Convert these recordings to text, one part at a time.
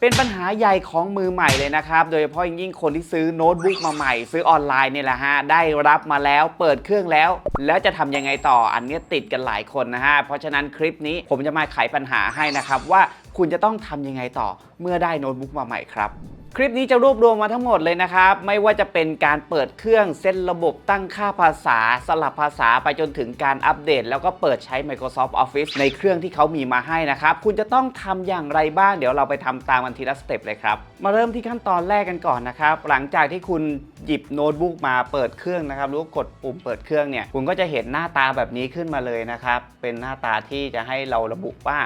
เป็นปัญหาใหญ่ของมือใหม่เลยนะครับ โดยเฉพาะยิ่งคนที่ซื้อโน้ตบุ๊กมาใหม่ ซื้อออนไลน์เนี่ยแหละฮะ ได้รับมาแล้ว เปิดเครื่องแล้ว แล้วจะทำยังไงต่อ อันนี้ติดกันหลายคนนะฮะ เพราะฉะนั้นคลิปนี้ผมจะมาไขปัญหาให้นะครับว่าคุณจะต้องทำยังไงต่อเมื่อได้โน้ตบุ๊กมาใหม่ครับ คลิปนี้จะรวบรวมมาทั้งหมดเลยนะครับ ไม่ว่าจะเป็นการเปิดเครื่องเซตระบบตั้งค่าภาษาสลับภาษาไปจนถึงการอัปเดต แล้วก็เปิดใช้ Microsoft Office ในเครื่องที่เขามีมาให้นะครับ คุณจะต้องทำอย่างไรบ้าง เดี๋ยวเราไปทำตามกันทีละสเต็ปเลยครับ มาเริ่มที่ขั้นตอนแรกกันก่อนนะครับ หลังจากที่คุณหยิบโน้ตบุ๊กมาเปิดเครื่องนะครับหรือกดปุ่มเปิดเครื่องเนี่ยคุณก็จะเห็นหน้าตาแบบนี้ขึ้นมาเลยนะครับเป็นหน้าตาที่จะให้เราระบุว่า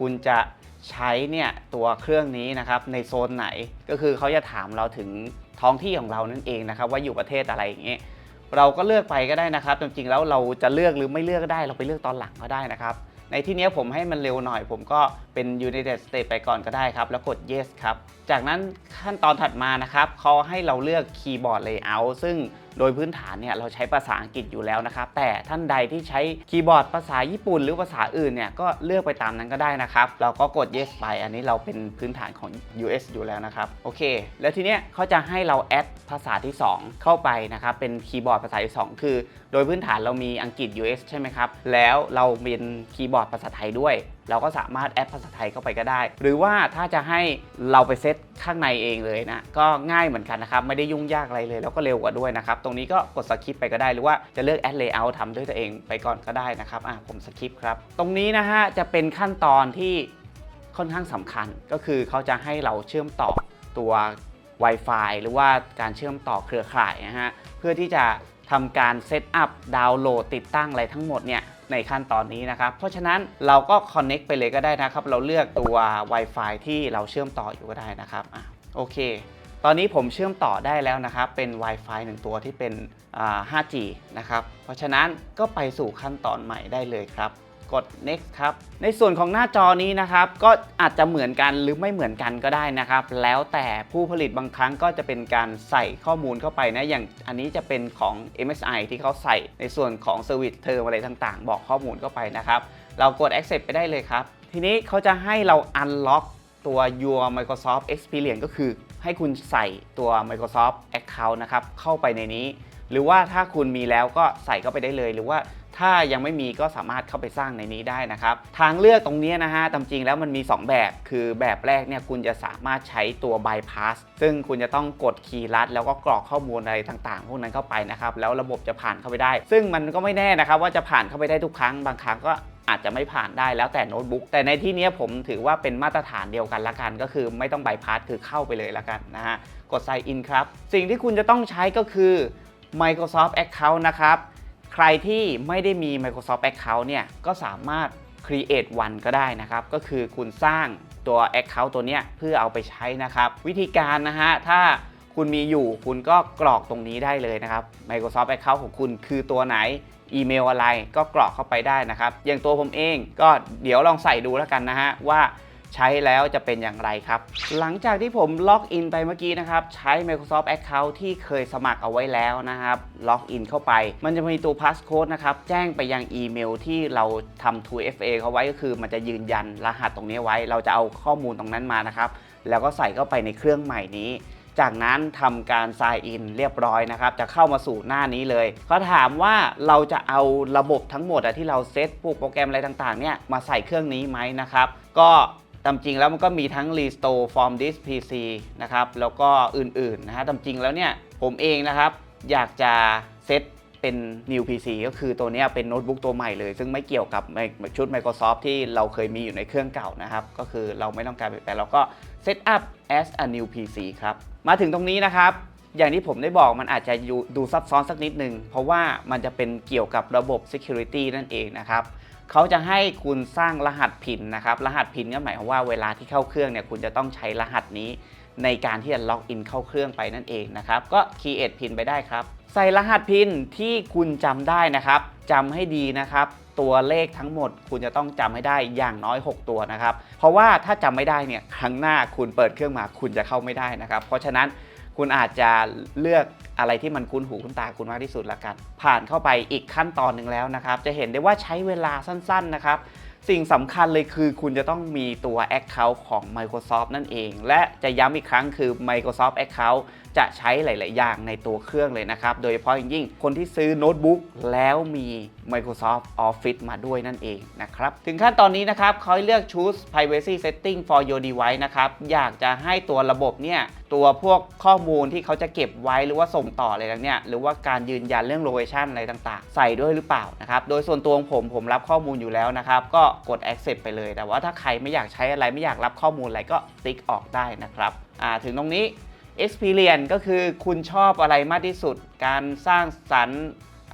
คุณจะ ใช้เนี่ยตัวเครื่องนี้นะครับในโซนไหน ก็คือเขาจะถามเราถึงท้องที่ของเรานั่นเองนะครับ ว่าอยู่ประเทศอะไรอย่างเงี้ยเราก็เลือกไปก็ได้นะครับ จริงๆแล้วเราจะเลือกหรือไม่เลือกก็ได้ เราไปเลือกตอนหลังก็ได้นะครับ ในที่นี้ผมให้มันเร็วหน่อย ผมก็เป็น United States ไปก่อนก็ได้ครับ แล้วกด yes ครับ จากนั้นขั้นตอนถัดมานะครับเขาให้เราเลือกคีย์บอร์ด layout ซึ่ง โดยพื้นฐานเนี่ยเราใช้ภาษาอังกฤษอยู่แล้วนะครับ แต่ท่านใดที่ใช้คีย์บอร์ดภาษาญี่ปุ่น หรือภาษาอื่นเนี่ยก็เลือกไปตามนั้นก็ได้นะครับ เราก็กด yes ไป อันนี้เราเป็นพื้นฐานของ US อยู่แล้วนะครับ โอเค แล้วทีเนี้ยเขาจะให้เราแอดภาษาที่ 2 เข้าไปนะครับ เป็นคีย์บอร์ดภาษาที่ 2 คือ โดยพื้นฐานเรามีอังกฤษ US ใช่ไหมครับ แล้วเราเป็นคีย์บอร์ดภาษาไทยด้วยเราก็สามารถแอดภาษาไทยเข้าไปก็ได้ หรือว่าถ้าจะให้เราไปเซตข้างในเองเลยนะ ก็ง่ายเหมือนกันนะครับ ไม่ได้ยุ่งยากอะไรเลย แล้วก็เร็วกว่าด้วยนะครับ ตรงนี้ก็กดสคริปไปก็ได้ หรือว่าจะเลือกแอดเลเยอร์ทำด้วยตัวเองไปก่อนก็ได้นะครับอะผมสคริปครับ ตรงนี้นะฮะจะเป็นขั้นตอนที่ค่อนข้างสำคัญ ก็คือเขาจะให้เราเชื่อมต่อตัว Wi-Fi หรือว่าการเชื่อมต่อเครือข่ายนะฮะ เพื่อที่จะ ทำการเซตอัพดาวน์โหลดติดตั้งอะไรทั้งหมดเนี่ยในขั้นตอนนี้นะครับ เพราะฉะนั้นเราก็ Connect ไปเลยก็ได้นะครับ เราเลือกตัว Wi-Fi ที่เราเชื่อมต่ออยู่ก็ได้นะครับอะโอเค ตอนนี้ผมเชื่อมต่อได้แล้วนะครับ เป็น Wi-Fi หนึ่งตัวที่เป็น 5G นะครับ เพราะฉะนั้นก็ไปสู่ขั้นตอนใหม่ได้เลยครับ กด next ครับ ในส่วนของหน้าจอนี้นะครับ ก็อาจจะเหมือนกันหรือไม่เหมือนกันก็ได้นะครับ แล้วแต่ผู้ผลิตบางครั้งก็จะเป็นการใส่ข้อมูลเข้าไปนะ อย่างอันนี้จะเป็นของ MSI ที่เขาใส่ในส่วนของ Service Term อะไรต่างๆ บอกข้อมูลเข้าไปนะครับ เรากด accept ไปได้เลยครับ ทีนี้เขาจะให้เรา unlock ตัว your Microsoft Experience ก็คือ ให้คุณใส่ตัว Microsoft Account นะครับเข้าไปในนี้ หรือว่าถ้าคุณมีแล้วก็ใส่เข้าไปได้เลยหรือว่า ถ้ายังไม่มีก็สามารถเข้าไปสร้างในนี้ได้นะครับ ทางเลือกตรงนี้นะฮะตามจริงแล้วมันมี 2 แบบ คือแบบแรกเนี่ยคุณจะสามารถใช้ตัว bypass ซึ่งคุณจะต้องกดคีย์ลัด แล้วก็กรอกข้อมูลอะไรต่างๆ พวกนั้นเข้าไปนะครับ แล้วระบบจะผ่านเข้าไปได้ ซึ่งมันก็ไม่แน่นะครับว่าจะผ่านเข้าไปได้ทุกครั้ง บางครั้งก็อาจจะไม่ผ่านได้แล้วแต่โน้ตบุ๊กแต่ในที่นี้ผมถือว่าเป็นมาตรฐานเดียวกันละกัน ก็คือไม่ต้อง bypass คือเข้าไปเลยละกันนะฮะกด sign in ครับ สิ่งที่คุณจะต้องใช้ก็คือ Microsoft Account นะครับ ใครที่ไม่ได้มี Microsoft Account เนี่ยก็สามารถ create one ก็ได้นะครับ ก็คือคุณสร้างตัว Account ตัวเนี้ยเพื่อเอาไปใช้นะครับ วิธีการนะฮะ ถ้าคุณมีอยู่คุณก็กรอกตรงนี้ได้เลยนะครับ Microsoft Account ของคุณคือตัวไหนอีเมลอะไรก็กรอกเข้าไปได้นะครับ อย่างตัวผมเองก็เดี๋ยวลองใส่ดูแล้วกันนะฮะว่า ใช้แล้วจะเป็นอย่างไรครับ หลังจากที่ผมล็อกอินไปเมื่อกี้นะครับ ใช้ Microsoft Account ที่เคยสมัครเอาไว้แล้วนะครับ ล็อกอินเข้าไป มันจะมีตัว passcode นะครับ แจ้งไปยังอีเมลที่เราทำ 2FA เขาไว้ก็คือมันจะยืนยันรหัสตรงนี้ไว้ เราจะเอาข้อมูลตรงนั้นมานะครับ แล้วก็ใส่เข้าไปในเครื่องใหม่นี้จากนั้นทำการ sign in เรียบร้อยนะครับ จะเข้ามาสู่หน้านี้เลยเขาถามว่าเราจะเอาระบบทั้งหมดที่เราเซตพวกโปรแกรมอะไรต่างๆเนี่ยมาใส่เครื่องนี้ไหมนะครับ ก็ ตามจริงแล้วมันก็มีทั้ง restore from this PC นะครับ แล้วก็อื่นๆนะฮะตามจริงแล้วเนี่ยผมเองนะครับ อยากจะเซตเป็น new PC ก็คือตัวเนี้ยเป็นโน้ตบุ๊กตัวใหม่เลย ซึ่งไม่เกี่ยวกับชุด Microsoft ที่เราเคยมีอยู่ในเครื่องเก่านะครับ ก็คือเราไม่ต้องการเปลี่ยนแปลงเราก็ set up as a new PC ครับ มาถึงตรงนี้นะครับอย่างที่ผมได้บอกมันอาจจะดูดูซับซ้อนสักนิดนึง เพราะว่ามันจะเป็นเกี่ยวกับระบบ security นั่นเองนะครับ เขาจะให้คุณสร้างรหัสพินนะครับ รหัสพินก็หมายความว่าเวลาที่เข้าเครื่องเนี่ยคุณจะต้องใช้รหัสนี้ ในการที่จะล็อกอินเข้าเครื่องไปนั่นเองนะครับ ก็ create pin ไปได้ครับ ใส่รหัสพินที่คุณจำได้นะครับจำให้ดีนะครับตัวเลขทั้งหมดคุณจะต้องจำให้ได้อย่างน้อย 6 ตัวนะครับ เพราะว่าถ้าจำไม่ได้เนี่ยครั้งหน้าคุณเปิดเครื่องมาคุณจะเข้าไม่ได้นะครับ เพราะฉะนั้น คุณอาจจะเลือกอะไรที่มันคุ้นหูคุ้นตาคุณมากที่สุดละกัน ผ่านเข้าไปอีกขั้นตอนหนึ่งแล้วนะครับ จะเห็นได้ว่าใช้เวลาสั้น ๆนะครับ สิ่งสำคัญเลยคือคุณจะต้องมีตัว Account ของ Microsoft นั่นเอง และจะย้ำอีกครั้งคือ Microsoft Account จะใช้หลาย ๆ อย่างในตัวเครื่องเลยนะครับ โดยเฉพาะอย่างยิ่งคนที่ซื้อโน้ตบุ๊กแล้วมี Microsoft Office มาด้วยนั่นเองนะครับ ถึงขั้นตอนนี้นะครับเขาเลือก choose privacy setting for your device นะครับ อยากจะให้ตัวระบบเนี่ยตัวพวกข้อมูลที่เขาจะเก็บไว้หรือว่าส่งต่ออะไรต่างเนี่ยหรือว่าการยืนยันเรื่อง location อะไรต่าง ๆ ใส่ด้วยหรือเปล่านะครับ โดยส่วนตัวของผมผมรับข้อมูลอยู่แล้วนะครับ ก็กด accept ไปเลย แต่ว่าถ้าใครไม่อยากใช้อะไรไม่อยากรับข้อมูลอะไรก็ติ๊กออกได้นะครับถึงตรงนี้ experience ก็คือคุณชอบอะไรมากที่สุด การสร้างสรรค์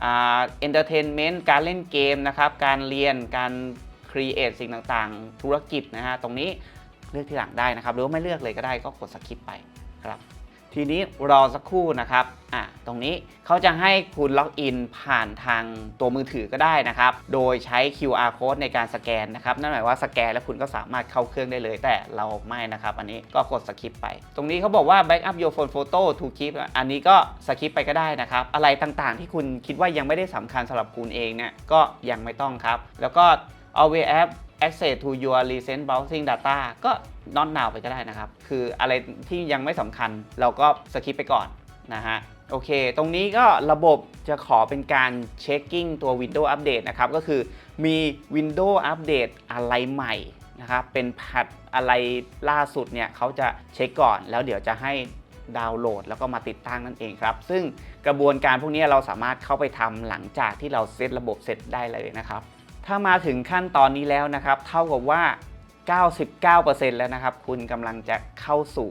อ่า entertainment การเล่นเกมนะครับการเรียนการ create สิ่งต่างๆ ธุรกิจนะฮะตรงนี้เลือกที่หลังได้นะครับ หรือว่าไม่เลือกเลยก็ได้ก็กดสคิปไปครับ ทีนี้รอสักครู่นะครับอะตรงนี้เขาจะให้คุณล็อกอินผ่านทางตัวมือถือก็ได้นะครับ โดยใช้ QR code ในการสแกนนะครับ นั่นหมายว่าสแกนแล้วคุณก็สามารถเข้าเครื่องได้เลย แต่เราไม่นะครับ อันนี้ก็กดสคิปไป ตรงนี้เขาบอกว่า backup your phone photo to keep อันนี้ก็สคิปไปก็ได้นะครับ อะไรต่างๆ ที่คุณคิดว่ายังไม่ได้สำคัญสำหรับคุณเองเนี่ย ก็ยังไม่ต้องครับ แล้วก็ always app access to your recent browsing data ก็ not now ไปก็ได้นะครับ คืออะไรที่ยังไม่สำคัญเราก็สคิปไปก่อนนะฮะโอเค ตรงนี้ก็ระบบจะขอเป็นการ checking ตัว Windows Update นะครับ ก็คือมี Windows Update อะไรใหม่นะครับ เป็นแพทอะไรล่าสุดเนี่ยเขาจะเช็คก่อน แล้วเดี๋ยวจะให้ดาวน์โหลด แล้วก็มาติดตั้งนั่นเองครับ ซึ่งกระบวนการพวกนี้เราสามารถเข้าไปทำหลังจากที่เราเซตระบบเสร็จได้เลยนะครับ ถ้ามาถึงขั้นตอนนี้แล้วนะครับ เท่ากับว่า 99%แล้วนะครับ คุณกำลังจะเข้าสู่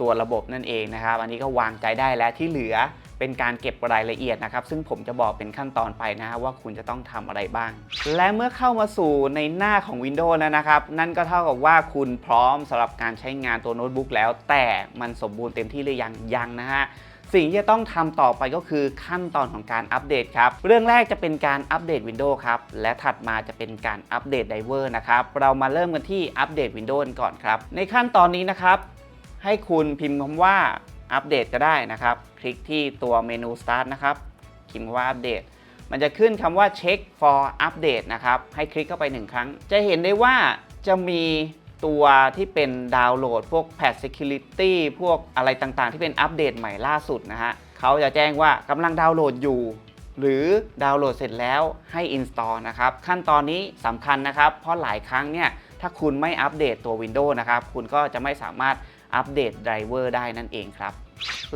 ตัวระบบนั่นเองนะครับ อันนี้ก็วางใจได้แล้วที่เหลือเป็นการเก็บรายละเอียดนะครับ ซึ่งผมจะบอกเป็นขั้นตอนไปนะว่าคุณจะต้องทำอะไรบ้าง และเมื่อเข้ามาสู่ในหน้าของ Windows แล้วนะครับ นั่นก็เท่ากับว่าคุณพร้อมสำหรับการใช้งานตัวโน้ตบุ๊กแล้ว แต่มันสมบูรณ์เต็มที่หรือยังยังนะฮะ สิ่งที่จะต้องทำต่อไปก็คือขั้นตอนของการอัปเดตครับ เรื่องแรกจะเป็นการอัปเดต Windows ครับ และถัดมาจะเป็นการอัปเดต Driver นะครับ เรามาเริ่มกันที่อัปเดต Windows ก่อนครับ ในขั้นตอนนี้นะครับ ให้คุณพิมพ์คำว่าอัปเดตก็ได้นะครับ คลิกที่ตัวเมนู Start นะครับพิมพ์ว่าอัปเดตมันจะขึ้นคำว่า check for update นะครับ ให้คลิกเข้าไปหนึ่งครั้ง จะเห็นได้ว่าจะมี ตัวที่เป็นดาวน์โหลด พวก patch security พวกอะไรต่างๆ ที่เป็นอัปเดตใหม่ล่าสุดนะฮะเขาจะแจ้งว่ากำลังดาวน์โหลดอยู่ หรือดาวน์โหลดเสร็จแล้วให้ install นะครับ ขั้นตอนนี้สำคัญนะครับ เพราะหลายครั้งเนี่ยถ้าคุณไม่อัปเดตตัว Windows นะครับ คุณก็จะไม่สามารถอัปเดตไดรเวอร์ได้นั่นเองครับ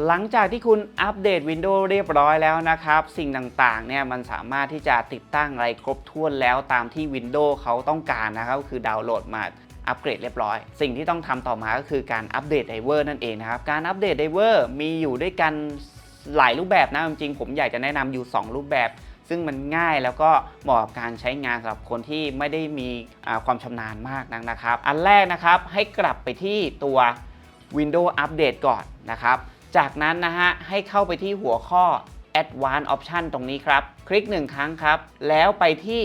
หลังจากที่คุณอัปเดต Windows เรียบร้อยแล้วนะครับ สิ่งต่างๆเนี่ยมันสามารถที่จะติดตั้งอะไรครบถ้วนแล้วตามที่ Windows เขาต้องการนะครับก็คือดาวน์โหลดมา อัปเกรดเรียบร้อย สิ่งที่ต้องทำต่อมาก็คือการอัปเดตไดเวอร์นั่นเองนะครับ การอัปเดตไดเวอร์มีอยู่ด้วยกันหลายรูปแบบนะจริงๆผมอยากจะแนะนำอยู่ 2 รูปแบบ ซึ่งมันง่ายแล้วก็เหมาะกับการใช้งานสำหรับคนที่ไม่ได้มีความชำนาญมากนักนะครับ อันแรกนะครับให้กลับไปที่ตัว Windows Update ก่อนนะครับ จากนั้นนะฮะให้เข้าไปที่หัวข้อ Advanced Option ตรงนี้ครับ คลิก 1 ครั้งครับ แล้วไปที่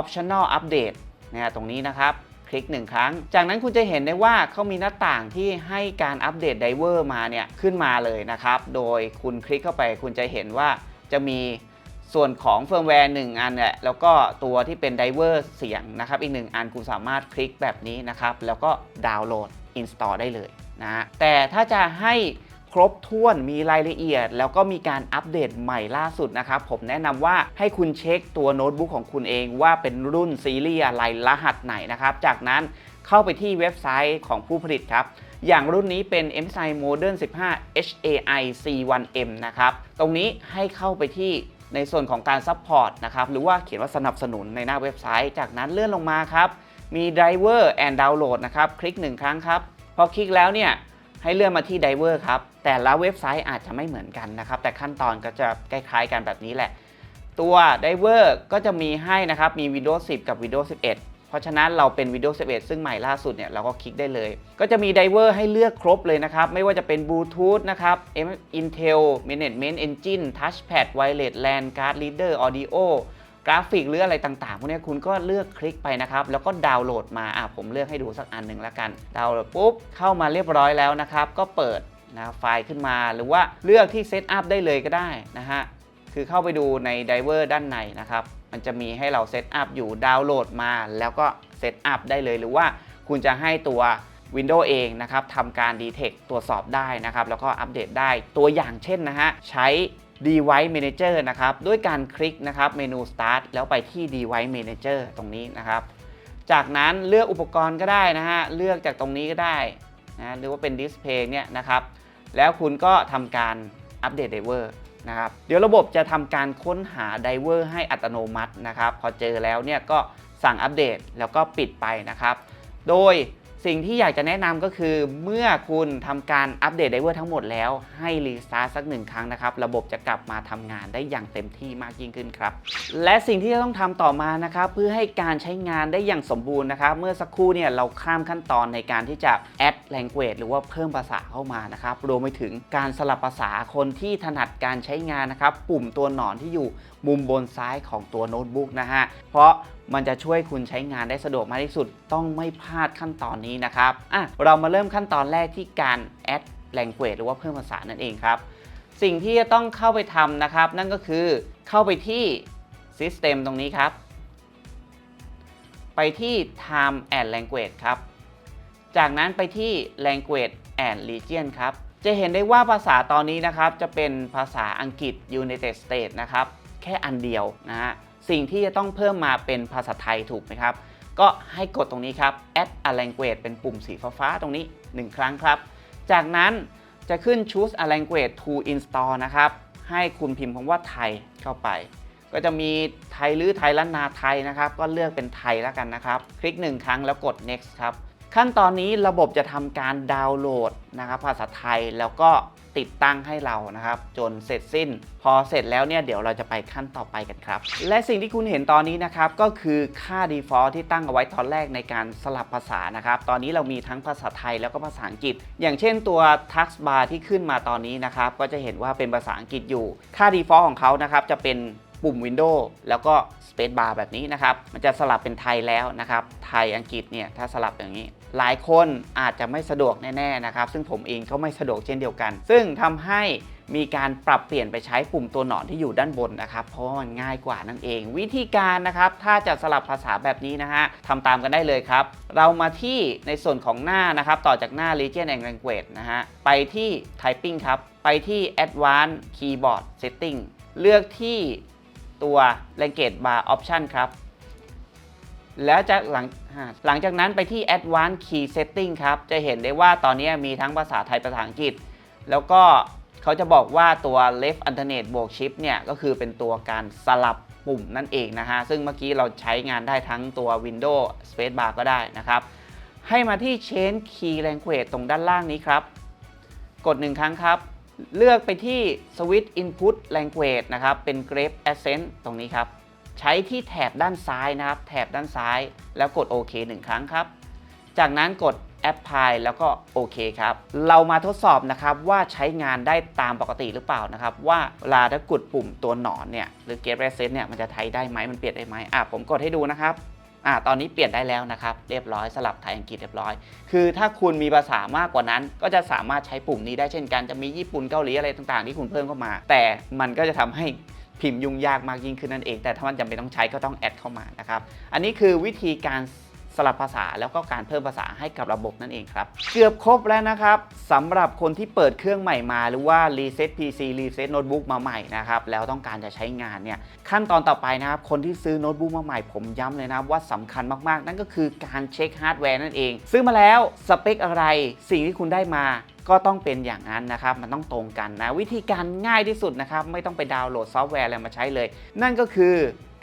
Optional Update นะฮะตรงนี้นะครับ คลิก 1 ครั้ง จากนั้นคุณจะเห็นได้ว่าเขามีหน้าต่างที่ให้การอัปเดตไดเวอร์มาเนี่ยขึ้นมาเลยนะครับ โดยคุณคลิกเข้าไปคุณจะเห็นว่าจะมีส่วนของเฟิร์มแวร์ 1 อันเนี่ยแล้วก็ตัวที่เป็นไดเวอร์เสียงนะครับอีก 1 อันคุณสามารถคลิกแบบนี้นะครับ แล้วก็ดาวน์โหลด install ได้เลยนะฮะแต่ถ้าจะให้ รบถ้วนมีรายละเอียด แล้วก็มีการอัปเดตใหม่ล่าสุดนะครับผมแนะนำว่าให้คุณเช็คตัวโน้ตบุ๊กของคุณเองว่าเป็นรุ่นซีรีส์อะไรรหัสไหนนะครับ จากนั้นเข้าไปที่เว็บไซต์ของผู้ผลิตครับอย่างรุ่นนี้เป็น MSI Modern 15 HAI C1M นะครับ ตรงนี้ให้เข้าไปที่ในส่วนของการซัพพอร์ตนะครับ หรือว่าเขียนว่าสนับสนุนในหน้าเว็บไซต์ จากนั้นเลื่อนลงมาครับ มี Driver and Download นะครับ คลิก 1 ครั้งครับ พอคลิกแล้วเนี่ย ให้เลื่อนมาที่ Diver ครับ แต่ละเว็บไซต์อาจจะไม่เหมือนกันนะครับ แต่ขั้นตอนก็จะคล้ายๆกันแบบนี้แหละ ตัว Diver ก็จะมีให้นะครับ มี Windows 10 กับ Windows 11 เพราะฉะนั้นเราเป็น Windows 11 ซึ่งใหม่ล่าสุดเนี่ยเราก็คลิกได้เลย ก็จะมี Diver ให้เลือกครบเลยนะครับ ไม่ว่าจะเป็น Bluetooth นะครับ Intel Management Engine Touchpad Wireless LAN Card Reader Audio ราฟิกหรืออะไรต่างๆพวกนี้คุณก็เลือกคลิกไปนะครับ แล้วก็ดาวน์โหลดมาอะผมเลือกให้ดูสักอันหนึ่งแล้วกันดาวน์โหลดปุ๊บเข้ามาเรียบร้อยแล้วนะครับ ก็เปิดนะไฟล์ขึ้นมาหรือว่าเลือกที่เซตอัพได้เลยก็ได้นะฮะคือเข้าไปดูในไดเวอร์ด้านในนะครับ มันจะมีให้เราเซตอัพอยู่ดาวน์โหลดมา แล้วก็เซตอัพได้เลยหรือว่าคุณจะให้ตัว Windows เองนะครับทำการ Detect ตรวจสอบได้นะครับ แล้วก็อัปเดตได้ตัวอย่างเช่นนะฮะ ใช้ Device Manager นะครับด้วยการคลิกนะครับเมนู Start แล้วไปที่ Device Manager ตรงนี้นะครับ จากนั้นเลือกอุปกรณ์ก็ได้นะฮะเลือกจากตรงนี้ก็ได้นะหรือว่าเป็น Display เนี่ยนะครับ แล้วคุณก็ทำการอัปเดตไดเวอร์นะครับเดี๋ยวระบบจะทำการค้นหาไดเวอร์ให้อัตโนมัตินะครับ พอเจอแล้วเนี่ยก็สั่งอัปเดตแล้วก็ปิดไปนะครับ โดย สิ่งที่อยากจะแนะนำก็คือเมื่อคุณทำการอัปเดตไดเวอร์ทั้งหมดแล้ว ให้รีสตาร์ทสักหนึ่งครั้งนะครับ ระบบจะกลับมาทำงานได้อย่างเต็มที่มากยิ่งขึ้นครับ และสิ่งที่จะต้องทำต่อมานะครับ เพื่อให้การใช้งานได้อย่างสมบูรณ์นะครับ เมื่อสักครู่เนี่ยเราข้ามขั้นตอนในการที่จะ add language หรือว่าเพิ่มภาษาเข้ามานะครับรวมไปถึงการสลับภาษาคนที่ถนัดการใช้งานนะครับ ปุ่มตัวหนอนที่อยู่มุมบนซ้ายของตัวโน้ตบุ๊กนะฮะเพราะ มันจะช่วยคุณใช้งานได้สะดวกมากที่สุด ต้องไม่พลาดขั้นตอนนี้นะครับอะเรามาเริ่มขั้นตอนแรกที่การ add language หรือว่าเพิ่มภาษานั่นเองครับ สิ่งที่จะต้องเข้าไปทำนะครับ นั่นก็คือเข้าไปที่ system ตรงนี้ครับ ไปที่ time and language ครับ จากนั้นไปที่ language and region ครับ จะเห็นได้ว่าภาษาตอนนี้นะครับ จะเป็นภาษาอังกฤษ United States นะครับ แค่อันเดียวนะฮะ สิ่งที่จะต้องเพิ่มมาเป็นภาษาไทยถูกไหมครับ ก็ให้กดตรงนี้ครับ add a language เป็นปุ่มสีฟ้าๆตรงนี้ 1 ครั้งครับ จากนั้นจะขึ้น choose a language to install นะครับ ให้คุณพิมพ์คำว่าไทยเข้าไป ก็จะมีไทยหรือไทยล้านนาไทยนะครับ ก็เลือกเป็นไทยแล้วกันนะครับ คลิก 1 ครั้งแล้วกด next ครับ ขั้นตอนนี้ระบบจะทำการดาวน์โหลดนะครับภาษาไทยแล้วก็ ติดตั้งให้เรานะครับ จนเสร็จสิ้น พอเสร็จแล้วเนี่ยเดี๋ยวเราจะไปขั้นต่อไปกันครับ และสิ่งที่คุณเห็นตอนนี้นะครับก็คือค่า default ที่ตั้งเอาไว้ตอนแรกในการสลับภาษานะครับตอนนี้เรามีทั้งภาษาไทยแล้วก็ภาษาอังกฤษ อย่างเช่นตัว tax bar ที่ขึ้นมาตอนนี้นะครับก็จะเห็นว่าเป็นภาษาอังกฤษอยู่ ค่า default ของเขานะครับจะเป็นปุ่ม Windows แล้วก็ Space Bar แบบนี้นะครับ มันจะสลับเป็นไทยแล้วนะครับ ไทยอังกฤษเนี่ย ถ้าสลับอย่างนี้ หลายคนอาจจะไม่สะดวกแน่ๆนะครับ ซึ่งผมเองก็ไม่สะดวกเช่นเดียวกัน ซึ่งทำให้มีการปรับเปลี่ยนไปใช้ปุ่มตัวหนอนที่อยู่ด้านบนนะครับ เพราะว่ามันง่ายกว่านั่นเอง วิธีการนะครับ ถ้าจะสลับภาษาแบบนี้นะฮะทำตามกันได้เลยครับ เรามาที่ในส่วนของหน้านะครับ ต่อจากหน้า Region and Language นะฮะ ไปที่ Typing ครับ ไปที่ Advanced Keyboard Setting เลือกที่ตัว Language Bar Option ครับ แล้วจากหลังหลังจากนั้นไปที่ Advanced Key Setting ครับ จะเห็นได้ว่าตอนนี้มีทั้งภาษาไทยภาษาอังกฤษ แล้วก็เขาจะบอกว่าตัว left alternate บวก shift เนี่ย ก็คือเป็นตัวการสลับปุ่มนั่นเองนะฮะ ซึ่งเมื่อกี้เราใช้งานได้ทั้งตัว Windows Space Bar ก็ได้นะครับ ให้มาที่ Change Key Language ตรงด้านล่างนี้ครับ กดหนึ่งครั้งครับ เลือกไปที่ Switch Input Language นะครับ เป็น Grep Accent ตรงนี้ครับ ใช้ที่แถบด้านซ้ายนะครับ แถบด้านซ้าย แล้วกดโอเคหนึ่งครั้งครับ จากนั้นกด Apply แล้วก็โอเคครับ เรามาทดสอบนะครับว่าใช้งานได้ตามปกติหรือเปล่านะครับ ว่าเวลาถ้ากดปุ่มตัวหนอนเนี่ยหรือ Get Reset เนี่ยมันจะใช้ได้ไหมมันเปลี่ยนได้ไหมอะผมกดให้ดูนะครับอ่าตอนนี้เปลี่ยนได้แล้วนะครับ เรียบร้อยสลับไทยอังกฤษเรียบร้อย คือถ้าคุณมีภาษามากกว่านั้น ก็จะสามารถใช้ปุ่มนี้ได้เช่นกันจะมีญี่ปุ่นเกาหลีอะไรต่างๆ ที่คุณเพิ่มเข้ามา แต่มันก็จะทำให้ พิมพ์ยุ่งยากมากยิ่งขึ้นนั่นเอง แต่ถ้ามันจำเป็นต้องใช้ก็ต้องแอดเข้ามานะครับ อันนี้คือวิธีการ สลับภาษาแล้วก็การเพิ่มภาษาให้กับระบบนั่นเองครับ เกือบครบแล้วนะครับสำหรับคนที่เปิดเครื่องใหม่มาหรือว่ารีเซ็ต PC รีเซ็ตโน้ตบุ๊กมาใหม่นะครับแล้วต้องการจะใช้งานเนี่ยขั้นตอนต่อไปนะครับคนที่ซื้อโน้ตบุ๊กมาใหม่ผมย้ำเลยนะว่าสำคัญมากๆ นั่นก็คือการเช็คฮาร์ดแวร์นั่นเอง ซื้อมาแล้วสเปคอะไรสิ่งที่คุณได้มาก็ต้องเป็นอย่างนั้นนะครับ มันต้องตรงกันนะ วิธีการง่ายที่สุดนะครับ ไม่ต้องไปดาวน์โหลดซอฟต์แวร์อะไรมาใช้เลย นั่นก็คือ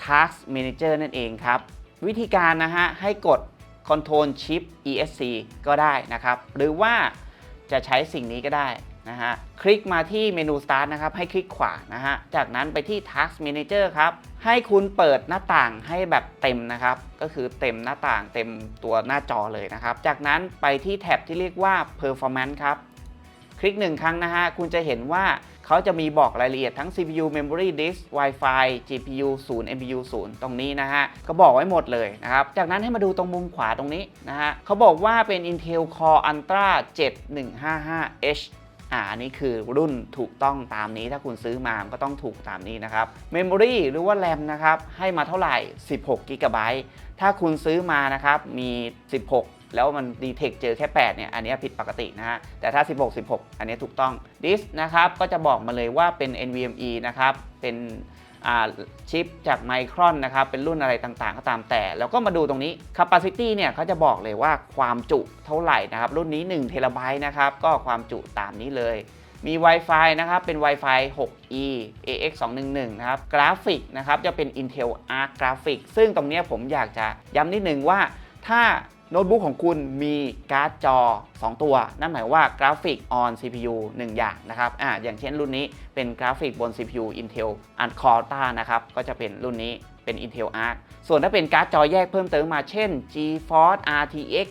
Task Manager นั่นเองครับ วิธีการนะฮะให้กด Control Shift ESC ก็ได้นะครับ หรือว่าจะใช้สิ่งนี้ก็ได้นะฮะคลิกมาที่เมนู Start นะครับ ให้คลิกขวานะฮะจากนั้นไปที่ Task Manager ครับ ให้คุณเปิดหน้าต่างให้แบบเต็มนะครับ ก็คือเต็มหน้าต่างเต็มตัวหน้าจอเลยนะครับ จากนั้นไปที่แท็บที่เรียกว่า Performance ครับ คลิกหนึ่งครั้งนะฮะคุณจะเห็นว่า เขาจะมีบอกรายละเอียดทั้ง CPU Memory Disk Wi-Fi GPU 0 MPU 0 ตรงนี้นะฮะ ก็บอกไว้หมดเลยนะครับ จากนั้นให้มาดูตรงมุมขวาตรงนี้นะฮะเขาบอกว่าเป็น Intel Core Ultra 7155H อ่านนี้คือรุ่นถูกต้องตามนี้ถ้าคุณซื้อมามันก็ต้องถูกตามนี้นะครับเมมโมรีหรือว่าแรมนะครับ ให้มาเท่าไหร่ 16กิกะไบต์ถ้าคุณซื้อมานะครับ มี 16 แล้วมันดีเทคเจอแค่ 8 เนี่ย อันนี้ผิดปกตินะฮะ แต่ถ้า 16 16 อันนี้ถูกต้องดิสนะครับ ก็จะบอกมาเลยว่าเป็น NVMe นะครับ เป็นชิปจากไมครอนนะครับ เป็นรุ่นอะไรต่างๆ ก็ตามแต่ แล้วก็มาดูตรงนี้ Capacity เนี่ยเขาจะบอกเลยว่าความจุเท่าไหร่นะครับ รุ่นนี้1เทราไบต์นะครับ ก็ความจุตามนี้เลยมี Wi-Fi นะครับ เป็น Wi-Fi 6E AX 211 นะครับ กราฟิกนะครับ จะเป็น Intel Arc Graphic ซึ่งตรงนี้ผมอยากจะย้ำนิดนึงว่า ถ้า โน้ตบุ๊กของคุณมีการ์ดจอ 2 ตัว นั่นหมายว่ากราฟิก on CPU 1 อย่างนะครับอ่าอย่างเช่นรุ่นนี้เป็นกราฟิกบน CPU Intel a n c o r t a นะครับ ก็จะเป็นรุ่นนี้เป็น Intel Arc ส่วนถ้าเป็นการ์ดจอแยกเพิ่มเติมมาเช่น GeForce RTX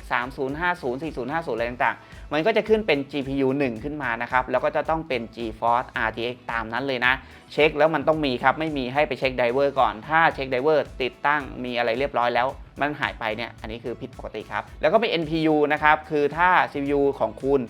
3050 4050 อะไรต่างๆ มันก็จะขึ้นเป็น GPU 1 ขึ้นมานะครับแล้วก็จะต้องเป็น GeForce RTX ตามนั้นเลยนะ เช็คแล้วมันต้องมีครับ ไม่มีให้ไปเช็คไดเวอร์ก่อน ถ้าเช็คไดเวอร์ติดตั้งมีอะไรเรียบร้อยแล้วมันหายไปเนี่ยอันนี้คือผิดปกติครับ แล้วก็เป็น NPU นะครับคือถ้า CPU ของคุณ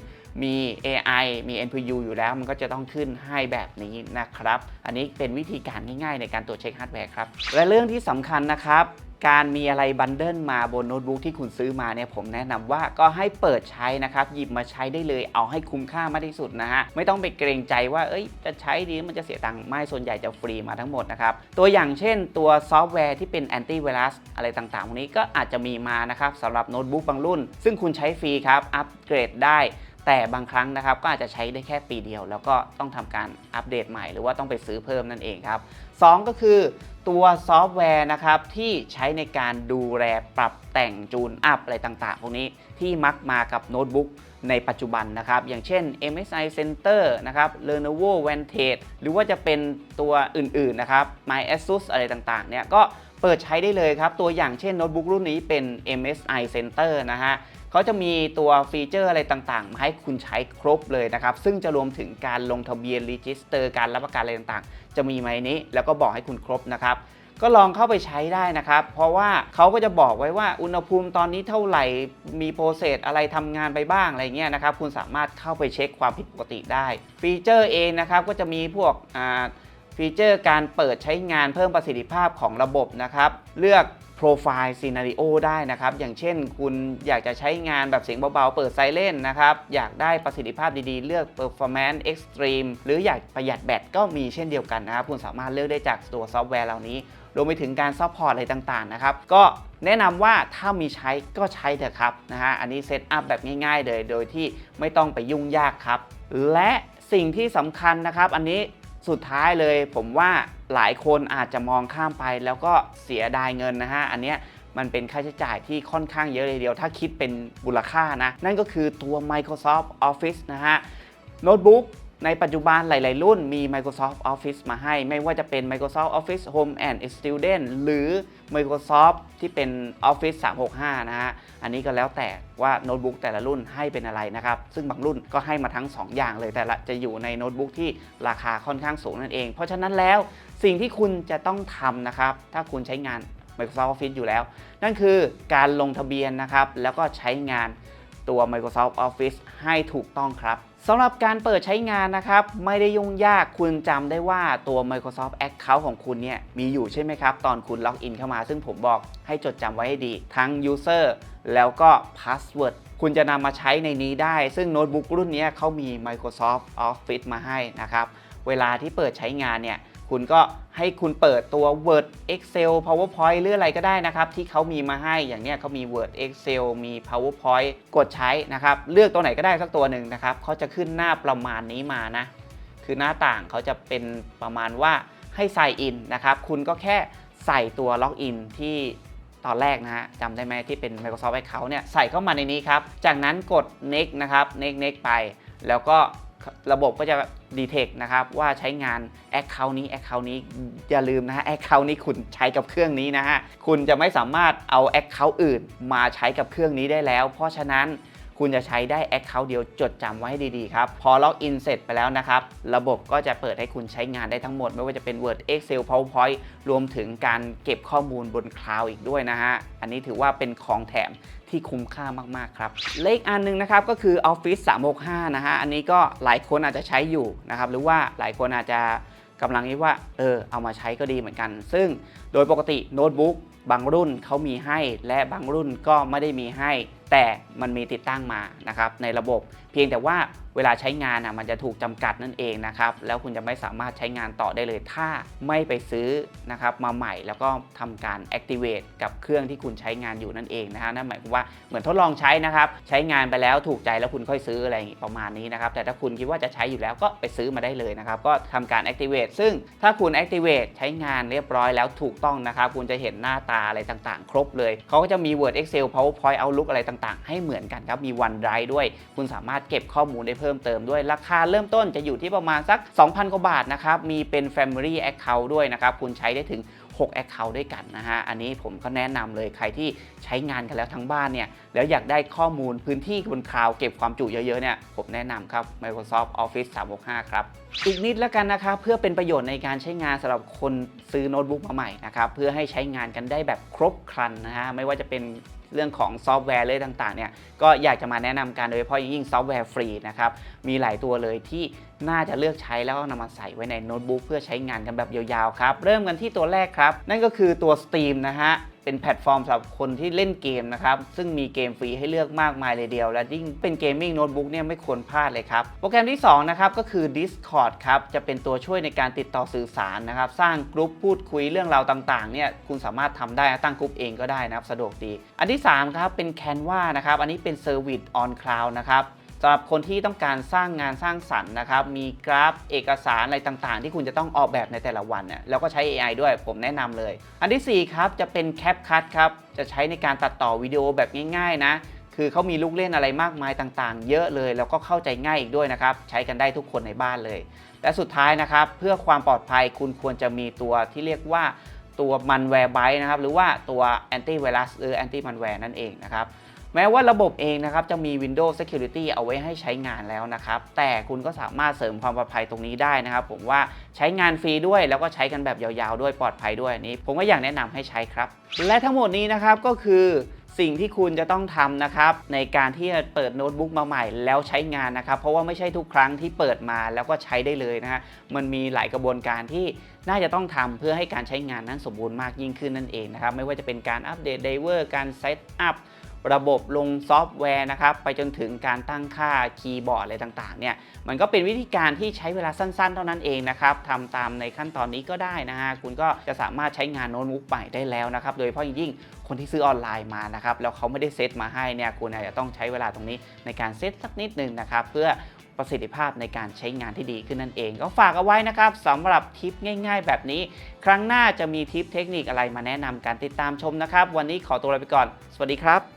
มี AI มี NPU อยู่แล้วมันก็จะต้องขึ้นให้แบบนี้นะครับ อันนี้เป็นวิธีการง่ายๆในการตรวจเช็คฮาร์ดแวร์ครับ และเรื่องที่สำคัญนะครับ การมีอะไรบันเดิลมาบนโน้ตบุ๊กที่คุณซื้อมาเนี่ยผมแนะนำว่าก็ให้เปิดใช้นะครับ หยิบมาใช้ได้เลยเอาให้คุ้มค่ามากที่สุดนะฮะ ไม่ต้องไปเกรงใจว่าเอ้ยจะใช้ดีมันจะเสียตังค์ไม่ส่วนใหญ่จะฟรีมาทั้งหมดนะครับ ตัวอย่างเช่นตัวซอฟต์แวร์ที่เป็นแอนตี้ไวรัสอะไรต่างๆพวกนี้ก็อาจจะมีมานะครับสำหรับโน้ตบุ๊กบางรุ่น ซึ่งคุณใช้ฟรีครับอัปเกรดได้แต่บางครั้งนะครับก็อาจจะใช้ได้แค่ปีเดียว แล้วก็ต้องทำการอัปเดตใหม่หรือว่าต้องไปซื้อเพิ่มนั่นเองครับ 2 ก็คือ ตัวซอฟต์แวร์นะครับที่ใช้ในการดูแลปรับแต่งจูนอัพอะไรต่างๆ พวกนี้ที่มักมากับโน้ตบุ๊กในปัจจุบันนะครับ อย่างเช่น MSI Center นะครับ Lenovo Vantage หรือว่าจะเป็นตัวอื่นๆนะครับ MyAsus อะไรต่างๆ เนี่ยก็เปิดใช้ได้เลยครับ ตัวอย่างเช่นโน้ตบุ๊กรุ่นนี้เป็น MSI Center นะฮะ เขาจะมีตัวฟีเจอร์อะไรต่างๆ มาให้คุณใช้ครบเลยนะครับ ซึ่งจะรวมถึงการลงทะเบียนรีจิสเตอร์การรับประกันอะไรต่างๆ จะมีไหมนี้ แล้วก็บอกให้คุณครบนะครับก็ลองเข้าไปใช้ได้นะครับ เพราะว่าเขาก็จะบอกไว้ว่าอุณหภูมิตอนนี้เท่าไหร่ มีโปรเซสอะไรทำงานไปบ้างอะไรเงี้ยนะครับ คุณสามารถเข้าไปเช็คความผิดปกติได้ ฟีเจอร์เองนะครับก็จะมีพวกฟีเจอร์การเปิดใช้งานเพิ่มประสิทธิภาพของระบบนะครับ เลือก รไฟล์ซีนารีโอได้นะครับ อย่างเช่นคุณอยากจะใช้งานแบบเสียงเบาๆ เปิดไซเลนนะครับ อยากได้ประสิทธิภาพดีๆ เลือก Performance Extreme หรืออยากประหยัดแบตก็มีเช่นเดียวกันนะครับ คุณสามารถเลือกได้จากตัวซอฟต์แวร์เหล่านี้ รวมไปถึงการซัพพอร์ตอะไรต่างๆ นะครับ ก็แนะนำว่าถ้ามีใช้ก็ใช้เถอะครับนะฮะ อันนี้เซตอัพแบบง่ายๆ เลย โดยที่ไม่ต้องไปยุ่งยากครับ และสิ่งที่สำคัญนะครับ อันนี้สุดท้ายเลยผมว่า หลายคนอาจจะมองข้ามไปแล้วก็เสียดายเงินนะฮะ อันเนี้ยมันเป็นค่าใช้จ่ายที่ค่อนข้างเยอะเลยเดียว ถ้าคิดเป็นมูลค่านะ นั่นก็คือตัว Microsoft Office นะฮะ โน้ตบุ๊กในปัจจุบันหลาย ๆ รุ่นมี Microsoft Office มาให้ ไม่ว่าจะเป็น Microsoft Office Home and Student หรือ Microsoft ที่เป็น Office 365 นะฮะ อันนี้ก็แล้วแต่ว่าโน้ตบุ๊กแต่ละรุ่นให้เป็นอะไรนะครับ ซึ่งบางรุ่นก็ให้มาทั้ง 2 อย่างเลยแต่ละจะอยู่ในโน้ตบุ๊กที่ราคาค่อนข้างสูงนั่นเอง เพราะฉะนั้นแล้ว สิ่งที่คุณจะต้องทำนะครับ ถ้าคุณใช้งาน Microsoft Office อยู่แล้ว นั่นคือการลงทะเบียนนะครับ แล้วก็ใช้งานตัว Microsoft Office ให้ถูกต้องครับสำหรับการเปิดใช้งานนะครับ ไม่ได้ยุ่งยากคุณจำได้ว่าตัว Microsoft Account ของคุณเนี่ยมีอยู่ใช่ไหมครับ ตอนคุณล็อกอินเข้ามา ซึ่งผมบอกให้จดจำไว้ให้ดี ทั้ง User แล้วก็ Password คุณจะนำมาใช้ในนี้ได้ ซึ่งโน้ตบุ๊กรุ่นนี้เขามี Microsoft Office มาให้นะครับ เวลาที่เปิดใช้งานเนี่ยคุณก็ให้คุณเปิดตัว Word Excel PowerPoint หรืออะไรก็ได้นะครับ ที่เขามีมาให้อย่างเนี้ยเขามี Word Excel มี PowerPoint กดใช้นะครับ เลือกตัวไหนก็ได้สักตัวหนึ่งนะครับเขาจะขึ้นหน้าประมาณนี้มานะ คือหน้าต่างเขาจะเป็นประมาณว่าให้ใส่อินนะครับ คุณก็แค่ใส่ตัวล็อกอินที่ตอนแรกนะฮะจำได้ไหมที่เป็น Microsoft Account เนี่ยใส่เข้ามาในนี้ครับ จากนั้นกด next นะครับ next next ไป แล้วก็ ระบบก็จะดีเทคนะครับว่าใช้งาน Account นี้ Account นี้อย่าลืมนะฮะ Account นี้คุณใช้กับเครื่องนี้นะฮะคุณจะไม่สามารถเอา Account อื่นมาใช้กับเครื่องนี้ได้แล้ว เพราะฉะนั้น คุณจะใช้ได้ Account เดียวจดจำไว้ให้ดีๆครับ พอล็อกอินเสร็จไปแล้วนะครับ ระบบก็จะเปิดให้คุณใช้งานได้ทั้งหมด ไม่ว่าจะเป็น Word Excel PowerPoint รวมถึงการเก็บข้อมูลบนคลาวด์อีกด้วยนะฮะ อันนี้ถือว่าเป็นของแถมที่คุ้มค่ามากๆครับเลขอันหนึงนะครับก็คือ Office 365 นะฮะ อันนี้ก็หลายคนอาจจะใช้อยู่นะครับ หรือว่าหลายคนอาจจะกำลังคิดว่าเออเอามาใช้ก็ดีเหมือนกัน ซึ่งโดยปกติโน้ตบุ๊กบางรุ่นเขามีให้ และบางรุ่นก็ไม่ได้มีให้ แต่มันมีติดตั้งมานะครับในระบบ เพียงแต่ว่า เวลาใช้งานอะมันจะถูกจำกัดนั่นเองนะครับ แล้วคุณจะไม่สามารถใช้งานต่อได้เลย ถ้าไม่ไปซื้อนะครับมาใหม่แล้วก็ทำการ activate กับเครื่องที่คุณใช้งานอยู่นั่นเองนะฮะนั่นหมายความว่าเหมือนทดลองใช้นะครับ ใช้งานไปแล้วถูกใจแล้วคุณค่อยซื้ออะไรอย่างงี้ประมาณนี้นะครับ แต่ถ้าคุณคิดว่าจะใช้อยู่แล้วก็ไปซื้อมาได้เลยนะครับ ก็ทำการ activate ซึ่งถ้าคุณ activate ใช้งานเรียบร้อยแล้วถูกต้องนะครับ คุณจะเห็นหน้าตาอะไรต่างๆ ครบเลย เขาก็จะมี Word Excel PowerPoint Outlook อะไรต่างๆ ให้เหมือนกันครับ มี OneDrive ด้วย คุณสามารถเก็บข้อมูลได้เพิ่มเติมด้วย ราคาเริ่มต้นจะอยู่ที่ประมาณสัก 2,000 กว่าบาทนะครับ มีเป็น Family Account ด้วยนะครับ คุณใช้ได้ถึง 6 Account ด้วยกันนะฮะ อันนี้ผมก็แนะนำเลยใครที่ใช้งานกันแล้วทั้งบ้านเนี่ย แล้วอยากได้ข้อมูลพื้นที่บนคลาวเก็บความจุเยอะๆเนี่ย ผมแนะนำครับ Microsoft Office 365 ครับอีกนิดแล้วกันนะครับเพื่อเป็นประโยชน์ในการใช้งานสำหรับคนซื้อโน้ตบุ๊กมาใหม่นะครับเพื่อให้ใช้งานกันได้แบบครบครันนะฮะไม่ว่าจะเป็น เรื่องของซอฟต์แวร์เลยต่างๆเนี่ยก็อยากจะมาแนะนำการโดยเฉพาะอย่างยิ่งซอฟต์แวร์ฟรีนะครับมีหลายตัวเลยที่น่าจะเลือกใช้แล้วก็นำมาใส่ไว้ในโน้ตบุ๊กเพื่อใช้งานกันแบบยาวๆครับเริ่มกันที่ตัวแรกครับ นั่นก็คือตัว Steam นะฮะ เป็นแพลตฟอร์มสำหรับคนที่เล่นเกมนะครับ ซึ่งมีเกมฟรีให้เลือกมากมายเลยเดียว และยิ่งเป็นเกมมิ่งโน้ตบุ๊กเนี่ยไม่ควรพลาดเลยครับ โปรแกรมที่2นะครับก็คือ Discord ครับ จะเป็นตัวช่วยในการติดต่อสื่อสารนะครับ สร้างกลุ่มพูดคุยเรื่องราวต่างๆเนี่ยคุณสามารถทำได้ตั้งกลุ่มเองก็ได้นะครับสะดวกดี อันที่3ครับเป็น Canva นะครับอันนี้เป็น Service on Cloud นะครับำหรับคนที่ต้องการสร้างงานสร้างสรรค์นะครับ มีกราฟเอกสารอะไรต่างๆ ที่คุณจะต้องออกแบบในแต่ละวันเนี่ยแล้วก็ใช้ AI ด้วยผมแนะนำเลย อันที่ 4 ครับ จะเป็น CapCut ครับ จะใช้ในการตัดต่อวิดีโอแบบง่ายๆ นะ คือเขามีลูกเล่นอะไรมากมายต่างๆ เยอะเลย แล้วก็เข้าใจง่ายอีกด้วยนะครับ ใช้กันได้ทุกคนในบ้านเลย และสุดท้ายนะครับ เพื่อความปลอดภัยคุณควรจะมีตัวที่เรียกว่าตัวมันแวร์ไบนะครับหรือว่าตัวแอนตี้ไวรัสหรือแอนตี้มันแวร์นั่นเองนะครับ แม้ว่าระบบเองนะครับจะมี Windows Security เอาไว้ให้ใช้งานแล้วนะครับ แต่คุณก็สามารถเสริมความปลอดภัยตรงนี้ได้นะครับ ผมว่าใช้งานฟรีด้วยแล้วก็ใช้กันแบบยาวๆ ด้วยปลอดภัยด้วยนี้ ผมก็อยากแนะนำให้ใช้ครับ และทั้งหมดนี้นะครับก็คือสิ่งที่คุณจะต้องทำนะครับ ในการที่จะเปิดโน้ตบุ๊กมาใหม่แล้วใช้งานนะครับ เพราะว่าไม่ใช่ทุกครั้งที่เปิดมาแล้วก็ใช้ได้เลยนะฮะมันมีหลายกระบวนการที่น่าจะต้องทำเพื่อให้การใช้งานนั้นสมบูรณ์มากยิ่งขึ้นนั่นเองนะครับ ไม่ว่าจะเป็นการอัปเดตไดเวอร์การเซตอัพ ระบบลงซอฟต์แวร์นะครับไปจนถึงการตั้งค่าคีย์บอร์ดอะไรต่างๆเนี่ยมันก็เป็นวิธีการที่ใช้เวลาสั้นๆ เท่านั้นเองนะครับทำตามในขั้นตอนนี้ก็ได้นะฮะคุณก็จะสามารถใช้งานโน้ตบุ๊กใหม่ได้แล้วนะครับโดยเฉพาะยิ่งคนที่ซื้อออนไลน์มานะครับแล้วเขาไม่ได้เซตมาให้เนี่ยคุณอาจจะต้องใช้เวลาตรงนี้ในการเซตสักนิดหนึ่งนะครับเพื่อประสิทธิภาพในการใช้งานที่ดีขึ้นนั่นเอง ก็ฝากเอาไว้นะครับสำหรับทิปง่าย ๆ แบบนี้ ครั้งหน้าจะมีทิปเทคนิคอะไรมาแนะนำการติดตามชมนะครับ วันนี้ขอตัวลาไปก่อน สวัสดีครับ